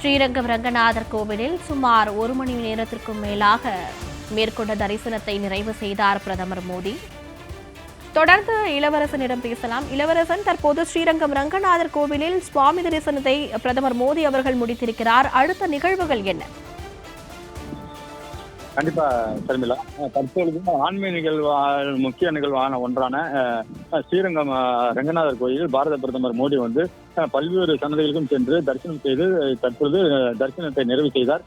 ஸ்ரீரங்கம் ரங்கநாதர் கோவிலில் சுமார் ஒரு மணி நேரத்திற்கும் மேலாக மேற்கொண்ட தரிசனத்தை நிறைவு செய்தார் பிரதமர் மோடி. தொடர்ந்து இளவரசனிடம் பேசலாம். இளவரசன் தற்போது ஸ்ரீரங்கம் ரங்கநாதர் கோவிலில் சுவாமி தரிசனத்தை பிரதமர் மோடி அவர்கள் முடித்திருக்கிறார். அடுத்த நிகழ்வுகள் என்ன? கண்டிப்பா சர்மிளா. தற்பொழுது ஆன்மீக நிகழ்வா முக்கிய நிகழ்வான ஒன்றான அஹ், ஸ்ரீரங்கம் ரங்கநாதர் கோயில் பாரத பிரதமர் மோடி வந்து பல்வேறு சன்னதிகளுக்கும் சென்று தரிசனம் செய்து தற்பொழுது தரிசனத்தை நிறைவு செய்தார்.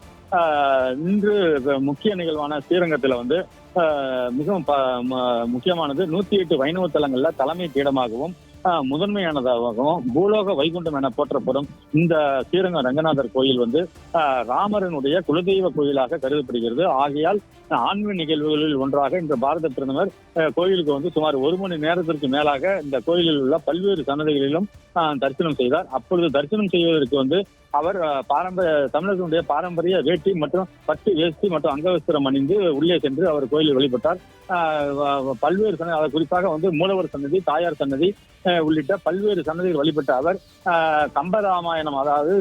இன்று முக்கிய நிகழ்வான ஸ்ரீரங்கத்துல வந்து மிகவும் ப- ம- முக்கியமானது நூத்தி எட்டு வைணவ தலங்கள்ல தலைமை பீடமாகவும் முதன்மையானதாகவும் பூலோக வைகுண்டம் என போற்றப்படும் இந்த ஸ்ரீரங்கம் ரங்கநாதர் கோயில் வந்து ராமரனுடைய குலதெய்வ கோயிலாக கருதப்படுகிறது. ஆகையால் ஆன்மீக நிகழ்வுகளில் ஒன்றாக இந்த பாரத பிரதமர் கோயிலுக்கு வந்து சுமார் ஒரு மணி நேரத்திற்கு மேலாக இந்த கோயிலில் உள்ள பல்வேறு சன்னதிகளிலும் தரிசனம் செய்தார். அப்பொழுது தரிசனம் செய்வதற்கு வந்து அவர் பாரம்பரிய தமிழர்களுடைய பாரம்பரிய வேட்டி மற்றும் பட்டு வேஷ்டி மற்றும் அங்கவஸ்திரம் அணிந்து உள்ளே சென்று அவர் கோயிலில் வழிபட்டார். பல்வேறு சன்னதி குறிப்பாக வந்து மூலவர் சன்னதி தாயார் சன்னதி அஹ், உள்ளிட்ட பல்வேறு சன்னதிகள் வழிபட்ட அவர் கம்பராமாயணம் அதாவது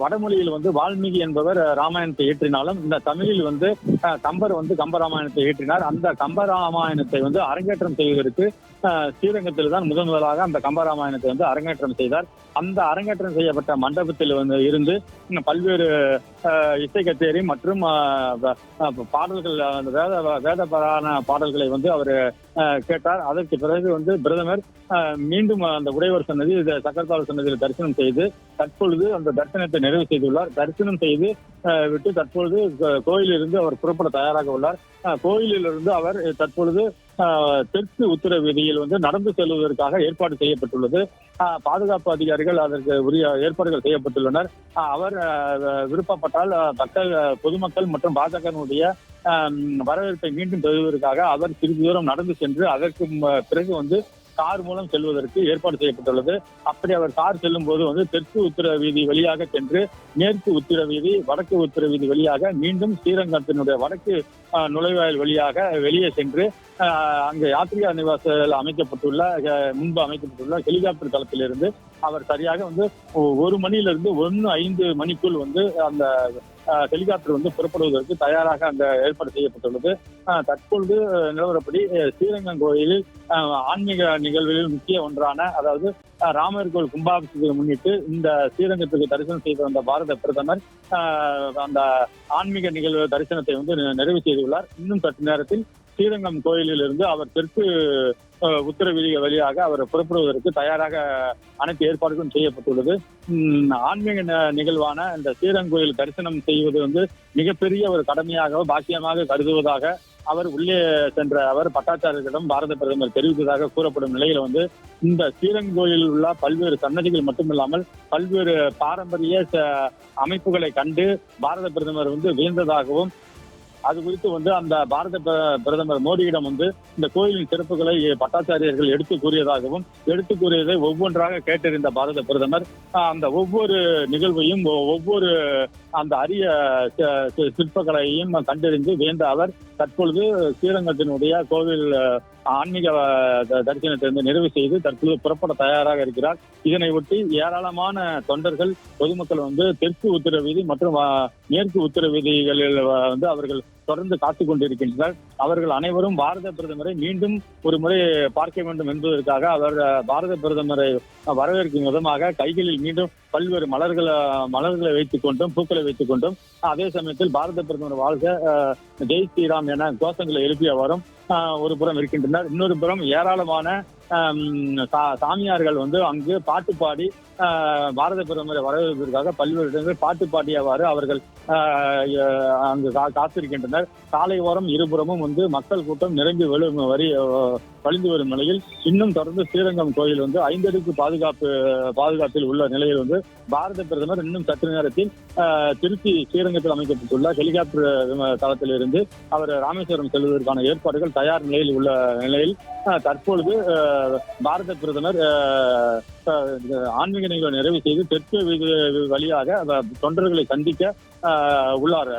வடமொழியில் வந்து வால்மீகி என்பவர் ராமாயணத்தை இயற்றினாலும் இந்த தமிழில் வந்து கம்பர் வந்து கம்பராமாயணத்தை இயற்றினார். அந்த கம்பராமாயணத்தை வந்து அரங்கேற்றம் செய்வதற்கு ஸ்ரீரங்கத்தில் தான் முதன் முதலாக அந்த கம்பராமாயணத்தை வந்து அரங்கேற்றம் செய்தார். அந்த அரங்கேற்றம் செய்யப்பட்ட மண்டபத்தில் வந்து இருந்து பல்வேறு இசை கச்சேரி மற்றும் பாடல்கள் அந்த வேத வேதபரான பாடல்களை வந்து அவர் கேட்டார். அதற்கு பிறகு வந்து பிரதமர் மீண்டும் அந்த உடையவர் சன்னதி இந்த சக்கரத்தாள் சன்னதியில் தரிசனம் செய்து தற்பொழுது அந்த தரிசனத்தை நிறைவு செய்துள்ளார். தரிசனம் செய்து விட்டு தற்பொழுது கோயிலிருந்து அவர் புறப்பட தயாராக உள்ளார். கோயிலிலிருந்து அவர் தற்பொழுது தெற்கு உத்தர வீதியில் வந்து நடந்து செல்வதற்காக ஏற்பாடு செய்யப்பட்டுள்ளது. பாதுகாப்பு அதிகாரிகள் அதற்கு உரிய ஏற்பாடுகள் செய்யப்பட்டுள்ளனர். அஹ், அவர் விருப்பப்பட்டால் மக்கள் பொதுமக்கள் மற்றும் பாஜகனுடைய வரவேற்பை மீண்டும் பெறுவதற்காக அவர் சிறிது தூரம் நடந்து சென்று அதற்கு பிறகு வந்து கார் மூலம் செல்வதற்கு ஏற்பாடு செய்யப்பட்டுள்ளது. அப்படி அவர் கார் செல்லும் போது வந்து தெற்கு உத்தர வீதி வழியாக சென்று மேற்கு உத்தர வீதி வடக்கு உத்தர வீதி வழியாக மீண்டும் ஸ்ரீரங்கத்தினுடைய வடக்கு நுழைவாயில் வழியாக வெளியே சென்று அங்கே அங்கு யாத்ரிகா நிவாசத்தில் அமைக்கப்பட்டுள்ள முன்பு அமைக்கப்பட்டுள்ள ஹெலிகாப்டர் தளத்திலிருந்து அவர் சரியாக வந்து ஒரு மணியிலிருந்து ஒன்னு ஐந்து மணிக்குள் வந்து அந்த ஹெலிகாப்டர் வந்து புறப்படுவதற்கு தயாராக அந்த ஏற்பாடு செய்யப்பட்டுள்ளது. தற்பொழுது நிலவரப்படி ஸ்ரீரங்கம் கோயிலில் அஹ், ஆன்மீக நிகழ்வுகளில் முக்கிய ஒன்றான அதாவது அஹ், ராமர் கோயில் கும்பாபிஷேகத்தை முன்னிட்டு இந்த ஸ்ரீரங்கத்துக்கு தரிசனம் செய்து வந்த பாரத பிரதமர் அந்த ஆன்மீக நிகழ்வு தரிசனத்தை வந்து நிறைவு செய்துள்ளார். இன்னும் சற்று நேரத்தில் ஸ்ரீரங்கம் கோயிலிலிருந்து அவர் தெற்கு அஹ், வழியாக அவர் புறப்படுவதற்கு தயாராக அனைத்து ஏற்பாடுகளும் செய்யப்பட்டுள்ளது. ஆன்மீக ந- நிகழ்வான இந்த ஸ்ரீரங்கோயில் தரிசனம் செய்வது வந்து மிகப்பெரிய ஒரு கடமையாக பாக்கியமாக கருதுவதாக அவர் உள்ளே சென்ற அவர் பட்டாச்சாரியர்களிடம் பாரத பிரதமர் தெரிவித்ததாக கூறப்படும் நிலையில வந்து இந்த ஸ்ரீரங்கோயில் உள்ள பல்வேறு சன்னதிகள் மட்டுமில்லாமல் பல்வேறு பாரம்பரிய ச- அமைப்புகளை கண்டு பாரத பிரதமர் வந்து வியந்ததாகவும் அது குறித்து வந்து அந்த பாரத பிர- பிரதமர் மோடியிடம் வந்து இந்த கோயிலின் சிறப்புகளை பட்டாச்சாரியர்கள் எடுத்து கூறியதாகவும் எடுத்து கூறியதை ஒவ்வொன்றாக கேட்டறிந்த பாரத பிரதமர் அந்த ஒவ்வொரு நிகழ்வையும் ஒ- ஒவ்வொரு அந்த அரிய சி- சிற்பங்களையும் கண்டறிந்து வேந்த அவர் தற்பொழுது ஸ்ரீரங்கத்தினுடைய கோவில் ஆன்மீக த- தரிசனத்தை வந்து நிறைவு செய்து தற்பொழுது புறப்பட தயாராக இருக்கிறார். இதனை ஒட்டி ஏராளமான தொண்டர்கள் பொதுமக்கள் வந்து தெற்கு உத்தரவீதி மற்றும் மேற்கு உத்தரவீதிகளில் வந்து அவர்கள் தொடர்ந்து காத்துக் கொண்டிருக்கின்றனர் அவர்கள் அனைவரும் பாரத பிரதமரை மீண்டும் ஒரு முறை பார்க்க வேண்டும் என்பதற்காக அவர் பாரத பிரதமரை வரவேற்கும் விதமாக கைகளில் மீண்டும் பல்வேறு மலர்களை மலர்களை வைத்துக் கொண்டும் பூக்களை வைத்துக் கொண்டும் அதே சமயத்தில் பாரத பிரதமர் வாழ்க ஜெய் ஸ்ரீராம் என கோஷங்களை எழுப்பியவரும் ஒரு புறம் இருக்கின்றனர். இன்னொரு புறம் ஏராளமான சாமியார்கள் வந்து அங்கு பாட்டு பாடி பாரத பிரதமரை வரவேற்பதற்காக பல்வேறு இடங்களில் பாட்டு பாடியவாறு அவர்கள் அங்கு கா- காத்திருக்கின்றனர். சாலை ஓரம் இருபுறமும் வந்து மக்கள் கூட்டம் நிரம்பி வரும் வரி வழிந்து வரும் நிலையில் இன்னும் தொடர்ந்து ஸ்ரீரங்கம் கோயில் வந்து ஐந்தடுக்கு பாதுகாப்பு பாதுகாப்பில் உள்ள நிலையில் வந்து பாரத பிரதமர் இன்னும் சற்று நேரத்தில் திருச்சி ஸ்ரீரங்கத்தில் அமைக்கப்பட்டுள்ள ஹெலிகாப்டர் தளத்திலிருந்து அவர் ராமேஸ்வரம் செல்வதற்கான ஏற்பாடுகள் தயார் நிலையில் உள்ள நிலையில் தற்பொழுது பாரத பிரதமர் அஹ், ஆன்மீக நிகழ்வை நிறைவு செய்து தெற்கு வழியாக தொண்டர்களை சந்திக்க உள்ளார்.